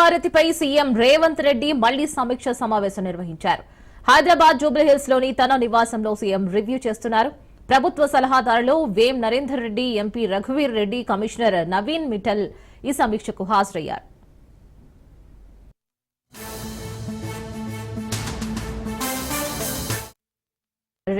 భూభారతిపై CM Revanth Reddy మళ్ళీ సమీక్ష సమావేశం నిర్వహించారు. హైదరాబాద్ జూబ్లీహిల్స్లోని తన నివాసంలో సీఎం రివ్యూ చేస్తున్నారు. ప్రభుత్వ సలహాదారులు వేం నరేందర్ రెడ్డి ఎంపీ రఘువీర్ రెడ్డి కమిషనర్ నవీన్ మిఠల్ ఈ సమీక్షకు హాజరయ్యారు.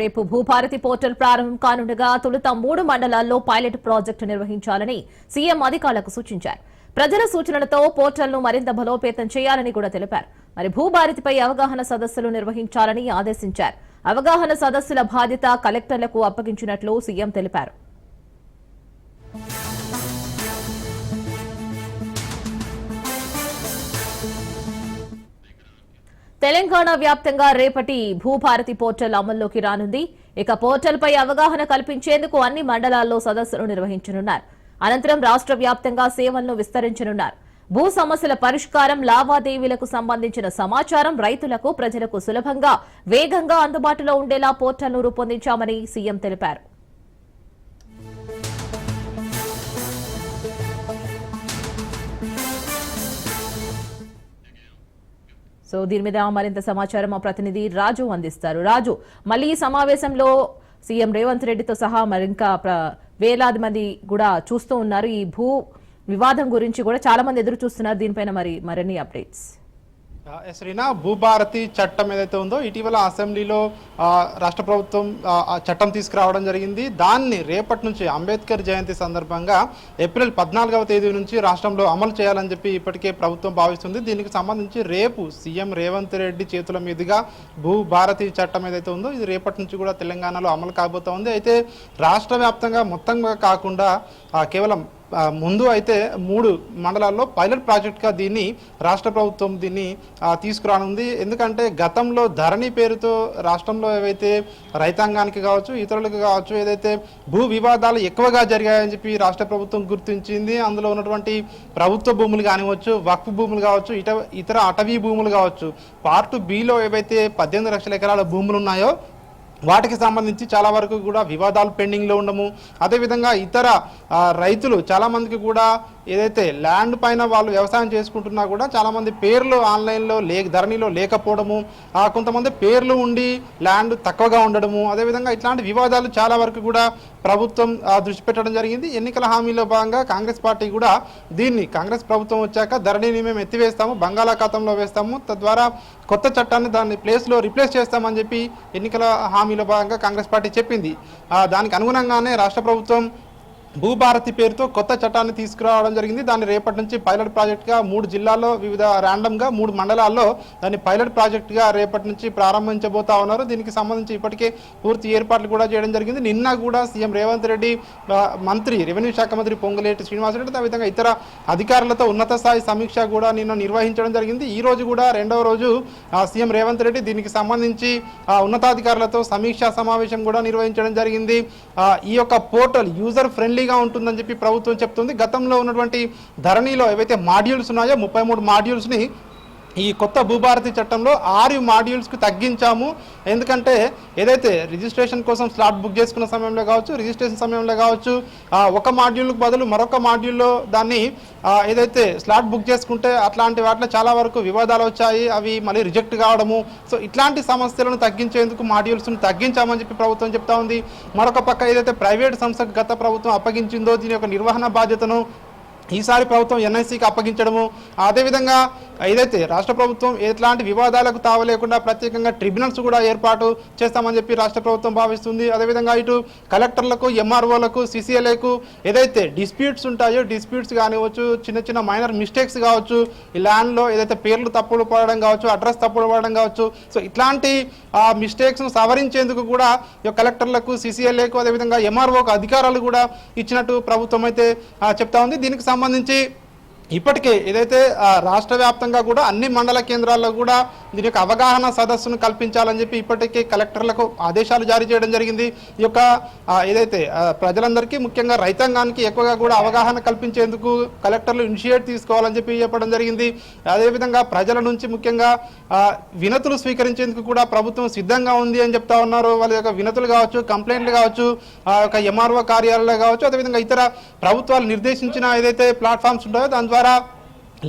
రేపు భూభారతి పోర్టల్ ప్రారంభం కానుండగా తొలుత మూడు మండలాల్లో పైలట్ ప్రాజెక్టు నిర్వహించాలని సీఎం అధికారులకు సూచించారు. ప్రజల సూచనలతో పోర్టల్ను మరింత బలోపేతం చేయాలని కూడా తెలిపారు. మరి భూభారతిపై అవగాహన సదస్సులు నిర్వహించాలని ఆదేశించారు. అవగాహన సదస్సుల బాధ్యత కలెక్టర్లకు అప్పగించినట్లు సీఎం తెలిపారు. తెలంగాణ వ్యాప్తంగా రేపటి భూభారతి పోర్టల్ అమల్లోకి రానుంది. ఇక పోర్టల్ పై అవగాహన కల్పించేందుకు అన్ని మండలాల్లో సదస్సులు నిర్వహించనున్నారు. అనంతరం రాష్ట్ర వ్యాప్తంగా సేవలను విస్తరించనున్నారు. భూ సమస్యల పరిష్కారం లావాదేవీలకు సంబంధించిన సమాచారం రైతులకు ప్రజలకు సులభంగా వేగంగా అందుబాటులో ఉండేలా పోర్టల్ను రూపొందించామని సీఎం తెలిపారు. సో దీని మీద మరింత సమాచారం మా ప్రతినిధి రాజు అందిస్తారు. రాజు మళ్ళీ ఈ సమావేశంలో సీఎం రేవంత్ రెడ్డితో సహా మరి ఇంకా వేలాది మంది కూడా చూస్తూ ఉన్నారు. ఈ భూ వివాదం గురించి కూడా చాలా మంది ఎదురు చూస్తున్నారు. దీనిపైన మరి మరిన్ని అప్డేట్స్. ఎస్ రీనా భూభారతి చట్టం ఏదైతే ఉందో ఇటీవల అసెంబ్లీలో రాష్ట్ర ప్రభుత్వం ఆ, చట్టం తీసుకురావడం జరిగింది. దాన్ని రేపటి నుంచి అంబేద్కర్ జయంతి సందర్భంగా ఏప్రిల్ పద్నాలుగవ తేదీ నుంచి రాష్ట్రంలో అమలు చేయాలని చెప్పి ఇప్పటికే ప్రభుత్వం భావిస్తుంది. దీనికి సంబంధించి రేపు సీఎం రేవంత్ రెడ్డి చేతుల మీదుగా భూభారతి చట్టం ఏదైతే ఉందో ఇది రేపటి నుంచి కూడా తెలంగాణలో అమలు కాబోతోంది అయితే రాష్ట్ర వ్యాప్తంగా మొత్తంగా కాకుండా కేవలం ముందు అయితే మూడు మండలాల్లో పైలట్ ప్రాజెక్ట్గా దీన్ని రాష్ట్ర ప్రభుత్వం దీన్ని తీసుకురానుంది. ఎందుకంటే గతంలో ధరణి పేరుతో రాష్ట్రంలో ఏవైతే రైతాంగానికి కావచ్చు ఇతరులకు కావచ్చు ఏదైతే భూ వివాదాలు ఎక్కువగా జరిగాయని చెప్పి రాష్ట్ర ప్రభుత్వం గుర్తించింది. అందులో ఉన్నటువంటి ప్రభుత్వ భూములు కానివచ్చు వక్ఫ్ భూములు కావచ్చు ఇట ఇతర అటవీ భూములు కావచ్చు పార్ట్ బిలో ఏవైతే పద్దెనిమిది లక్షల ఎకరాల భూములు ఉన్నాయో వాటికి సంబంధించి చాలా వరకు కూడా వివాదాలు పెండింగ్లో ఉండము. అదేవిధంగా ఇతర రైతులు చాలామందికి కూడా ఏదైతే ల్యాండ్ పైన వాళ్ళు వ్యవసాయం చేసుకుంటున్నా కూడా చాలామంది పేర్లు ఆన్లైన్లో లే ధరణిలో లేకపోవడము కొంతమంది పేర్లు ఉండి ల్యాండ్ తక్కువగా ఉండడము అదేవిధంగా ఇట్లాంటి వివాదాలు చాలా వరకు కూడా ప్రభుత్వం దృష్టి పెట్టడం జరిగింది. ఎన్నికల హామీలో భాగంగా కాంగ్రెస్ పార్టీ కూడా దీన్ని కాంగ్రెస్ ప్రభుత్వం వచ్చాక ధరణిని మేము ఎత్తివేస్తాము బంగాళాఖాతంలో వేస్తాము తద్వారా కొత్త చట్టాన్ని దాన్ని ప్లేస్లో రిప్లేస్ చేస్తామని చెప్పి ఎన్నికల హామీలో భాగంగా కాంగ్రెస్ పార్టీ చెప్పింది. దానికి అనుగుణంగానే రాష్ట్ర ప్రభుత్వం భూభారతి పేరుతో కొత్త చట్టాన్ని తీసుకురావడం జరిగింది. దాన్ని రేపటి నుంచి పైలట్ ప్రాజెక్ట్గా మూడు జిల్లాల్లో వివిధ ర్యాండమ్గా మూడు మండలాల్లో దాన్ని పైలట్ ప్రాజెక్ట్గా రేపటి నుంచి ప్రారంభించబోతా ఉన్నారు. దీనికి సంబంధించి ఇప్పటికే పూర్తి ఏర్పాట్లు కూడా చేయడం జరిగింది. నిన్న కూడా సీఎం రేవంత్ రెడ్డి మంత్రి రెవెన్యూ శాఖ మంత్రి పొంగులేటి శ్రీనివాసరెడ్డి అదేవిధంగా ఇతర అధికారులతో ఉన్నత స్థాయి సమీక్ష కూడా నిన్న నిర్వహించడం జరిగింది. ఈ రోజు కూడా రెండవ రోజు సీఎం రేవంత్ రెడ్డి దీనికి సంబంధించి ఉన్నతాధికారులతో సమీక్షా సమావేశం కూడా నిర్వహించడం జరిగింది. ఈ యొక్క పోర్టల్ యూజర్ ఫ్రెండ్లీ ఫ్రెండ్లీగా ఉంటుందని చెప్పి ప్రభుత్వం చెప్తుంది. గతంలో ఉన్నటువంటి ధరణిలో ఏవైతే మాడ్యూల్స్ ఉన్నాయో ముప్పై మూడు మాడ్యూల్స్ని ఈ కొత్త భూభారతి చట్టంలో ఆరు మాడ్యూల్స్కి తగ్గించాము. ఎందుకంటే ఏదైతే రిజిస్ట్రేషన్ కోసం స్లాట్ బుక్ చేసుకున్న సమయంలో కావచ్చు రిజిస్ట్రేషన్ సమయంలో కావచ్చు ఒక మాడ్యూల్కి బదులు మరొక మాడ్యూల్లో దాన్ని ఏదైతే స్లాట్ బుక్ చేసుకుంటే అట్లాంటి వాటిలో చాలా వరకు వివాదాలు వచ్చాయి అవి మళ్ళీ రిజెక్ట్ కావడము. సో ఇట్లాంటి సమస్యలను తగ్గించేందుకు మాడ్యూల్స్ను తగ్గించామని చెప్పి ప్రభుత్వం చెప్తా ఉంది. మరొక పక్క ఏదైతే ప్రైవేట్ సంస్థకు గత ప్రభుత్వం అప్పగించిందో దీని యొక్క నిర్వహణ బాధ్యతను ఈసారి ప్రభుత్వం ఎన్ఐసికి అప్పగించడము. అదేవిధంగా ఏదైతే రాష్ట్ర ప్రభుత్వం ఎట్లాంటి వివాదాలకు తావలేకుండా ప్రత్యేకంగా ట్రిబ్యునల్స్ కూడా ఏర్పాటు చేస్తామని చెప్పి రాష్ట్ర ప్రభుత్వం భావిస్తుంది. అదేవిధంగా ఇటు కలెక్టర్లకు ఎంఆర్ఓలకు సిసిఎల్ఏకు ఏదైతే డిస్ప్యూట్స్ ఉంటాయో డిస్ప్యూట్స్ కానివచ్చు చిన్న చిన్న మైనర్ మిస్టేక్స్ కావచ్చు ఈ ల్యాండ్లో ఏదైతే పేర్లు తప్పులు పడడం కావచ్చు అడ్రస్ తప్పులు పడడం కావచ్చు సో ఇట్లాంటి ఆ మిస్టేక్స్ను సవరించేందుకు కూడా ఈ కలెక్టర్లకు సిసిఎల్ఏకు అదేవిధంగా ఎంఆర్ఓకు అధికారాలు కూడా ఇచ్చినట్టు ప్రభుత్వం అయితే చెప్తా ఉంది. దీనికి సంబంధించి ఇప్పటికే ఏదైతే రాష్ట్ర వ్యాప్తంగా కూడా అన్ని మండల కేంద్రాల్లో కూడా దీని యొక్క అవగాహన సదస్సును కల్పించాలని చెప్పి ఇప్పటికే కలెక్టర్లకు ఆదేశాలు జారీ చేయడం జరిగింది. ఈ యొక్క ఏదైతే ప్రజలందరికీ ముఖ్యంగా రైతాంగానికి ఎక్కువగా కూడా అవగాహన కల్పించేందుకు కలెక్టర్లు ఇనిషియేట్ తీసుకోవాలని చెప్పి చెప్పడం జరిగింది. అదేవిధంగా ప్రజల నుంచి ముఖ్యంగా వినతులు స్వీకరించేందుకు కూడా ప్రభుత్వం సిద్ధంగా ఉంది అని చెప్తా ఉన్నారు. వాళ్ళ యొక్క వినతులు కావచ్చు కంప్లైంట్లు కావచ్చు ఆ యొక్క ఎంఆర్ఓ కార్యాలయాలు కావచ్చు అదేవిధంగా ఇతర ప్రభుత్వాలు నిర్దేశించిన ఏదైతే ప్లాట్ఫామ్స్ ఉంటాయో దాని ద్వారా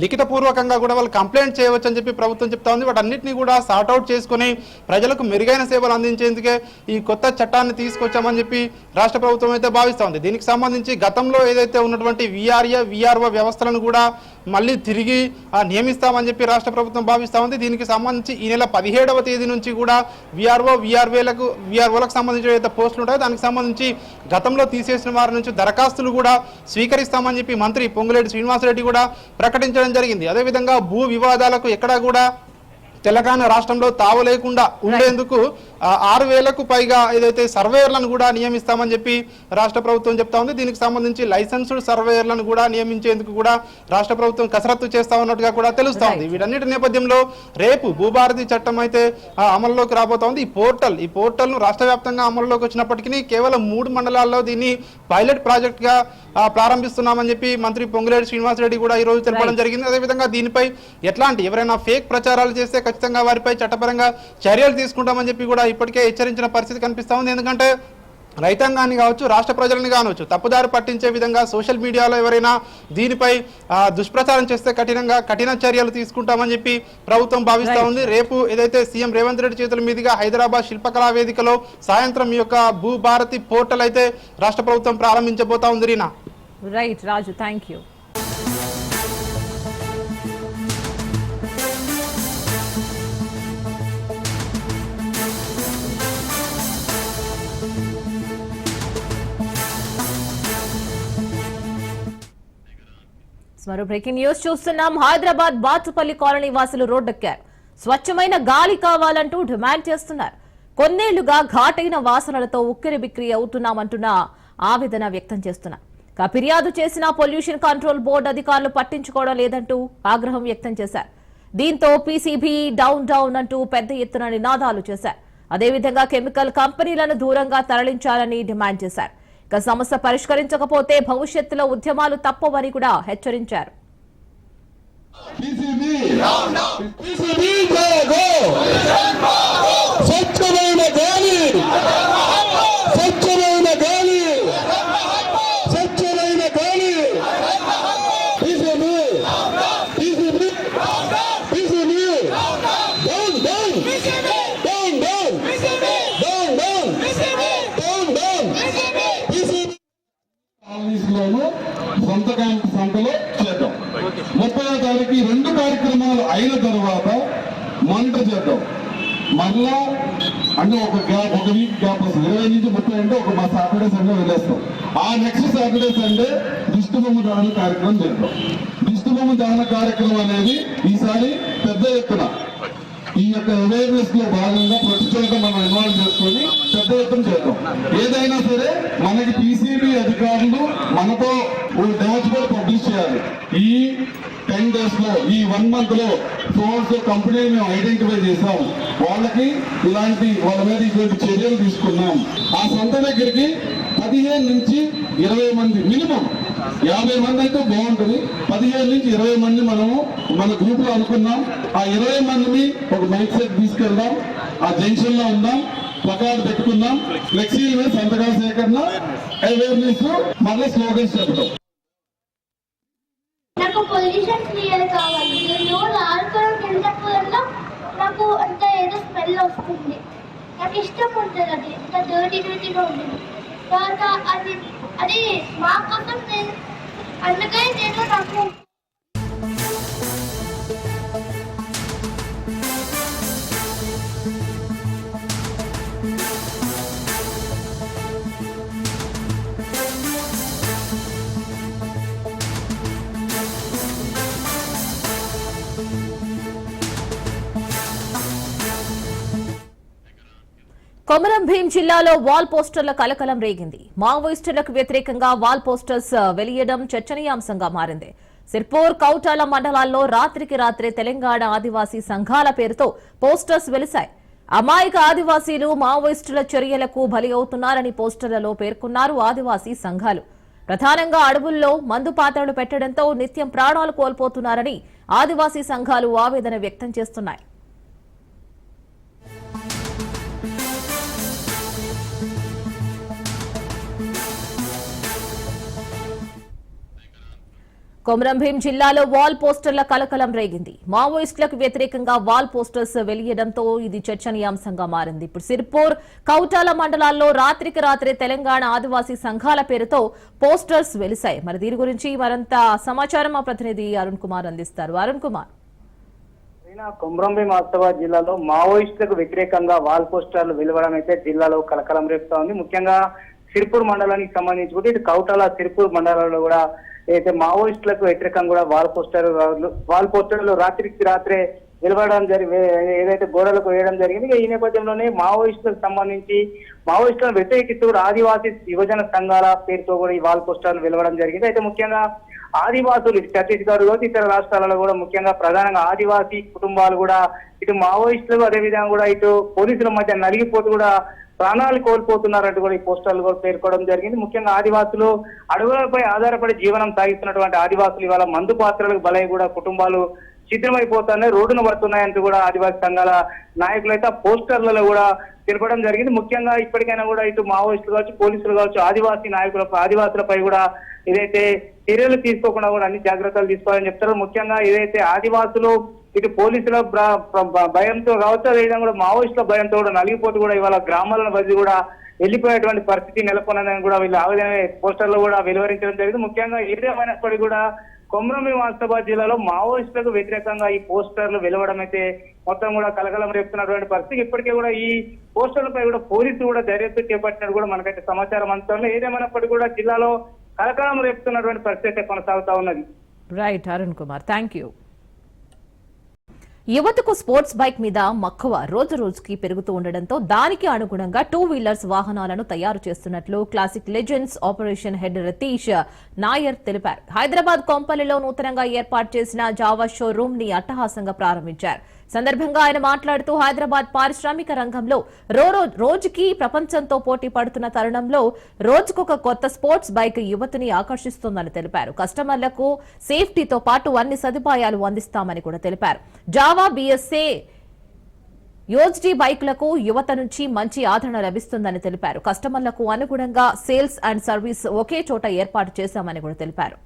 లిఖితపూర్వకంగా కూడా వాళ్ళు కంప్లైంట్ చేయవచ్చు అని చెప్పి ప్రభుత్వం చెప్తా ఉంది. వాటన్నిటిని కూడా సార్ట్అవుట్ చేసుకుని ప్రజలకు మెరుగైన సేవలు అందించేందుకే ఈ కొత్త చట్టాన్ని తీసుకొచ్చామని చెప్పి రాష్ట్ర ప్రభుత్వం అయితే భావిస్తూ ఉంది. దీనికి సంబంధించి గతంలో ఏదైతే ఉన్నటువంటి విఆర్ఏ విఆర్ఓ వ్యవస్థలను కూడా మళ్ళీ తిరిగి ఆ, నియమిస్తామని చెప్పి రాష్ట్ర ప్రభుత్వం భావిస్తూ ఉంది. దీనికి సంబంధించి ఈ నెల పదిహేడవ తేదీ నుంచి కూడా విఆర్ఓ విఆర్వేలకు విఆర్ఓలకు సంబంధించిన ఏదైతే పోస్టులు ఉంటాయో దానికి సంబంధించి గతంలో తీసేసిన వారి నుంచి దరఖాస్తులు కూడా స్వీకరిస్తామని చెప్పి మంత్రి పొంగులేటి శ్రీనివాసరెడ్డి కూడా ప్రకటించడం జరిగింది. అదేవిధంగా భూ వివాదాలకు ఎక్కడా కూడా తెలంగాణ రాష్ట్రంలో తావు లేకుండా ఉండేందుకు ఆరు వేలకు పైగా ఏదైతే సర్వేయర్లను కూడా నియమిస్తామని చెప్పి రాష్ట్ర ప్రభుత్వం చెప్తా ఉంది. దీనికి సంబంధించి లైసెన్స్డ్ సర్వేయర్లను కూడా నియమించేందుకు కూడా రాష్ట్ర ప్రభుత్వం కసరత్తు చేస్తా ఉన్నట్టుగా కూడా తెలుస్తా ఉంది. వీటన్నిటి నేపథ్యంలో రేపు భూభారతి చట్టం అయితే అమల్లోకి రాబోతోంది ఈ పోర్టల్ ఈ పోర్టల్ను రాష్ట్ర వ్యాప్తంగా అమల్లోకి వచ్చినప్పటికీ కేవలం మూడు మండలాల్లో దీన్ని పైలట్ ప్రాజెక్ట్గా ప్రారంభిస్తున్నామని చెప్పి మంత్రి పొంగులేటి శ్రీనివాసరెడ్డి కూడా ఈ రోజు తెలపడం జరిగింది. అదేవిధంగా దీనిపై ఎట్లాంటి ఎవరైనా ఫేక్ ప్రచారాలు చేస్తే ఖచ్చితంగా వారిపై చట్టపరంగా చర్యలు తీసుకుంటామని చెప్పి కూడా ఇప్పటికే హెచ్చరించిన పరిస్థితి కనిపిస్తా ఉంది. ఎందుకంటే రైతాంగాన్ని కావచ్చు రాష్ట్ర ప్రజలని కావచ్చు తప్పుదారి పట్టించే విధంగా సోషల్ మీడియాలో ఎవరైనా దీనిపై దుష్ప్రచారం చేస్తే కఠినంగా కఠిన చర్యలు తీసుకుంటామని చెప్పి ప్రభుత్వం భావిస్తా ఉంది. రేపు ఏదైతే సీఎం రేవంత్ రెడ్డి చేతుల మీదుగా హైదరాబాద్ శిల్పకళా వేదికలో సాయంత్రం ఈ యొక్క భూభారతి పోర్టల్ అయితే రాష్ట్ర ప్రభుత్వం ప్రారంభించబోతా ఉంది Reena? Right Raju thank you మరో బ్రేకింగ్ న్యూస్ చూస్తున్నాం. హైదరాబాద్ బాచుపల్లి కాలనీ వాసులు రోడ్డెక్కారు. స్వచ్ఛమైన గాలి కావాలంటూ డిమాండ్ చేస్తున్నారు. కొన్నేళ్ళుగా ఘాటైన వాసనలతో ఉక్కిరి బిక్కిరి అవుతున్నామంటున్న ఆవేదన వ్యక్తం చేస్తున్నారు ఇక ఫిర్యాదు చేసిన పొల్యూషన్ కంట్రోల్ బోర్డు అధికారులు పట్టించుకోవడం లేదంటూ ఆగ్రహం వ్యక్తం చేశారు. దీంతో పీసీబీ డౌన్ డౌన్ అంటూ పెద్ద ఎత్తున నినాదాలు చేశారు. అదేవిధంగా కెమికల్ కంపెనీలను దూరంగా తరలించాలని డిమాండ్ చేశారు. సమస్య పరిష్కరించకపోతే భవిష్యత్తులో ఉద్యమాలు తప్పవని కూడా హెచ్చరించారు. PCB స్వచ్ఛమైన గాలి! స్వచ్ఛమైన గాలి! స్వచ్ఛమైన గాలి! Down down down down down down down PCB కాలనీస్లోను సొంత క్యాంప్ సంతలో చేద్దాం ముప్పై తారీఖు ఈ రెండు కార్యక్రమాలు అయిన తర్వాత మానిటర్ చేద్దాం మరలా అంటే ఒక గ్యాప్ ఒక వీక్ గ్యాప్ వస్తుంది. ఇరవై నుంచి ముప్పై అంటే ఒక మా సాటర్డే సండే వదిలేస్తాం. ఆ నెక్స్ట్ సాటర్డే సండే దిష్టి బొమ్మ దహన కార్యక్రమం చేద్దాం. దిష్టి బొమ్మ దహన కార్యక్రమం అనేది ఈసారి పెద్ద ఎత్తున ఈ యొక్క అవేర్నెస్లో భాగంగా ప్రతి చోట మనం ఇన్వాల్వ్ చేసుకొని పెద్ద ఎత్తున చేద్దాం. ఏదైనా సరే మనకి పీసీబీ అధికారులు మనతో డాష్ బోర్డ్ పబ్లిష్ చేయాలి. ఈ టెన్ డేస్లో ఈ వన్ మంత్లో ఫోన్స్ కంపెనీని మేము ఐడెంటిఫై చేసాం వాళ్ళకి ఇలాంటి వాళ్ళ మీద ఇటువంటి చర్యలు తీసుకున్నాం. ఆ సంత దగ్గరికి పదిహేను నుంచి ఇరవై మంది మినిమం యాభై మంది అయితే బాగుంటుంది. పదిహేను నుంచి ఇరవై మంది మనము మన గ్రూప్లో అనుకున్నాం. ఆ ఇరవై మందిని ఒక మైక్ సెట్ తీసుకెళ్దాం. ఆ జంక్షన్లో ఉందాం. ప్లకార్డ్ పెట్టుకుందాం. ఫ్లెక్సీల మీద సంతకాల సేకరణ అవేర్నెస్ మళ్ళీ స్లోగన్స్ చెప్పడం. పొజిషన్ పొల్యూషన్ క్లియర్ కావాలి నేను రోజు ఆడుకోవడం నాకు అంత ఏదో స్మెల్ వస్తుంది. నాకు ఇష్టం ఉంటుంది అది. ఇంత డర్టీ డర్టీగా ఉంటుంది. తర్వాత అది అది మా కోసం నేను అందుకని నేను నాకు కొమరం భీం జిల్లాలో వాల్ పోస్టర్ల కలకలం రేగింది. మావోయిస్టులకు వ్యతిరేకంగా వాల్ పోస్టర్స్ వెలియడం చర్చనీయాంశంగా మారింది. సిర్పూర్ కౌటాల మండలాల్లో రాత్రికి రాత్రే తెలంగాణ ఆదివాసీ సంఘాల పేరుతో పోస్టర్స్ వెలిశాయి. అమాయక ఆదివాసీలు మావోయిస్టుల చర్యలకు బలి అవుతున్నారని పోస్టర్లలో పేర్కొన్నారు ఆదివాసీ సంఘాలు. ప్రధానంగా అడవుల్లో మందు పాత్రలు పెట్టడంతో నిత్యం ప్రాణాలు కోల్పోతున్నారని ఆదివాసీ సంఘాలు ఆవేదన వ్యక్తం చేస్తున్నాయి. కొమరంభీం జిల్లాలో వాల్ పోస్టర్ల కలకలం రేగింది. మావోయిస్టులకు వ్యతిరేకంగా వాల్ పోస్టర్స్ వెలియడంతో ఇది చర్చనీయాంశంగా మారింది. ఇప్పుడు సిర్పూర్ కౌటాల మండలాల్లో రాత్రికి రాత్రే తెలంగాణ ఆదివాసీ సంఘాల పేరుతో పోస్టర్స్ వెలిశాయి. మరి దీని గురించి మరింత సమాచారం మా ప్రతినిధి అరుణ్ కుమార్ అందిస్తారు. అరుణ్ కుమార్. కొమరంభీం కొమ్రంభీం ఆసిఫాబాద్ జిల్లాలో మావోయిస్టులకు వ్యతిరేకంగా వాల్ పోస్టర్లు వెలువడం అయితే జిల్లాలో కలకలం రేపుతా ఉంది. ముఖ్యంగా సిర్పూర్ మండలానికి సంబంధించి కూడా ఇటు కౌటాల సిర్పూర్ మండలంలో కూడా అయితే మావోయిస్టులకు వ్యతిరేకంగా కూడా వాల్ పోస్టర్ వాల్ పోస్టర్లు రాత్రికి రాత్రే నిలబడడం జరిగి ఏదైతే గోడలకు వేయడం జరిగింది ఈ నేపథ్యంలోనే మావోయిస్టులకు సంబంధించి మావోయిస్టులను వ్యతిరేకిస్తూ కూడా ఆదివాసీ యువజన సంఘాల పేరుతో కూడా ఈ వాల్ పోస్టర్లు వెలవడం జరిగింది. అయితే ముఖ్యంగా ఆదివాసులు ఇటు ఛత్తీస్గఢ్లో ఇతర రాష్ట్రాలలో కూడా ముఖ్యంగా ప్రధానంగా ఆదివాసీ కుటుంబాలు కూడా ఇటు మావోయిస్టులు అదేవిధంగా కూడా ఇటు పోలీసుల మధ్య నలిగిపోతూ కూడా ప్రాణాలు కోల్పోతున్నారంటూ కూడా ఈ పోస్టర్లు కూడా పేర్కోవడం జరిగింది. ముఖ్యంగా ఆదివాసులు అడవులపై ఆధారపడి జీవనం సాగిస్తున్నటువంటి ఆదివాసులు ఇవాళ మందు పాత్రలకు బలై కూడా కుటుంబాలు శిథిలమైపోతున్నాయి రోడ్డున పడుతున్నాయంటూ కూడా ఆదివాసీ సంఘాల నాయకులు అయితే పోస్టర్లలో కూడా తెలపడం జరిగింది. ముఖ్యంగా ఇప్పటికైనా కూడా ఇటు మావోయిస్టులు కావచ్చు పోలీసులు కావచ్చు ఆదివాసీ నాయకుల ఆదివాసులపై కూడా ఏదైతే చర్యలు తీసుకోకుండా కూడా అన్ని జాగ్రత్తలు తీసుకోవాలని చెప్తారు. ముఖ్యంగా ఏదైతే ఆదివాసులు ఇటు పోలీసుల భయంతో కావచ్చు అదేవిధంగా కూడా మావోయిస్టుల భయంతో కూడా నలిగిపోతూ కూడా ఇవాళ గ్రామాలను బదిలీ కూడా వెళ్ళిపోయేటువంటి పరిస్థితి నెలకొన్నదని కూడా వీళ్ళు ఆవేదన పోస్టర్లు కూడా వెలువరించడం జరిగింది. ముఖ్యంగా ఏదేమైనప్పటికీ కూడా కొమరంభీం ఆసిఫాబాద్ జిల్లాలో మావోయిస్టులకు వ్యతిరేకంగా ఈ పోస్టర్లు వెలువడం అయితే మొత్తం కూడా కలకలం రేపుతున్నటువంటి పరిస్థితి. ఇప్పటికే కూడా ఈ పోస్టర్లపై కూడా పోలీసులు కూడా దర్యాప్తు చేపట్టినట్టు కూడా మనకైతే సమాచారం అందుతుంది. ఏదేమైనప్పటికీ కూడా జిల్లాలో కలకలం రేపుతున్నటువంటి పరిస్థితి అయితే కొనసాగుతా ఉన్నది. Right Arun Kumar thank you యువతకు స్పోర్ట్స్ బైక్ మీద మక్కువ రోజు రోజుకి పెరుగుతూ ఉండడంతో దానికి అనుగుణంగా టూ వీలర్స్ వాహనాలను తయారు చేస్తున్నట్లు classic legends operation head Ratheesh Nair తెలిపారు. హైదరాబాద్ కొంపల్లిలో నూతనంగా ఏర్పాటు చేసిన జావా షోరూమ్ని అట్టహాసంగా ప్రారంభించారు. సందర్భంగా ఆయన మాట్లాడుతూ హైదరాబాద్ పారిశ్రామిక రంగంలో రోరో రోజుకి ప్రపంచంతో పోటీ పడుతున్న తరుణంలో రోజుకొక కొత్త స్పోర్ట్స్ బైక్ యువతిని ఆకర్షిస్తోందని తెలిపారు. కస్టమర్లకు సేఫ్టీతో పాటు అన్ని సదుపాయాలు అందిస్తామని కూడా తెలిపారు. జావా బిఎస్ఏ యోజ్డీ బైకులకు యువత నుంచి మంచి ఆదరణ లభిస్తుందని తెలిపారు. కస్టమర్లకు అనుగుణంగా సేల్స్ అండ్ సర్వీస్ ఒకే చోట ఏర్పాటు చేశామని కూడా తెలిపారు.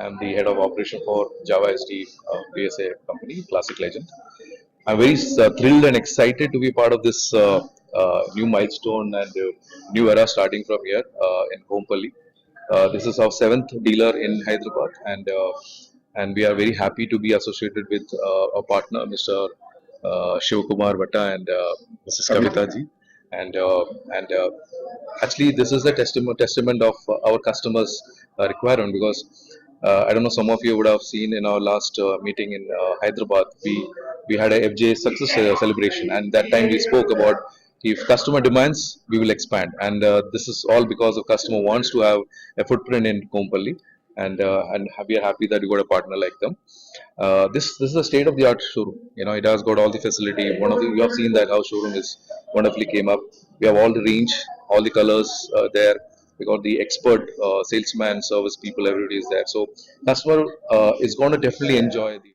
I'm the head of operation for Java SD uh, BSA company, Classic Legend. I'm very uh, thrilled and excited to be part of this uh, uh, new milestone and uh, new era starting from here uh, in Kompally. Uh, this is our seventh dealer in Hyderabad, and uh, and we are very happy to be associated with uh, our partner, Mr. Uh, Shiv Kumar Bhatta and uh, Mrs. Kavita ji. And uh, and uh, actually, this is a testament testament of uh, our customers' uh, requirement because uh, I don't know some of you would have seen in our last uh, meeting in uh, Hyderabad we we had a FJ success uh, celebration and that time we spoke about if customer demands we will expand and uh, this is all because of customer wants to have a footprint in Kompally and uh, and we are happy that we got a partner like them. This this is a state of the art showroom. You know, it has got all the facility. One of the you have seen that how showroom is wonderfully came up. We have all the range, all the colors there. Got the expert uh, salesman, service people, everybody is there. So customer uh, is going to definitely enjoy the.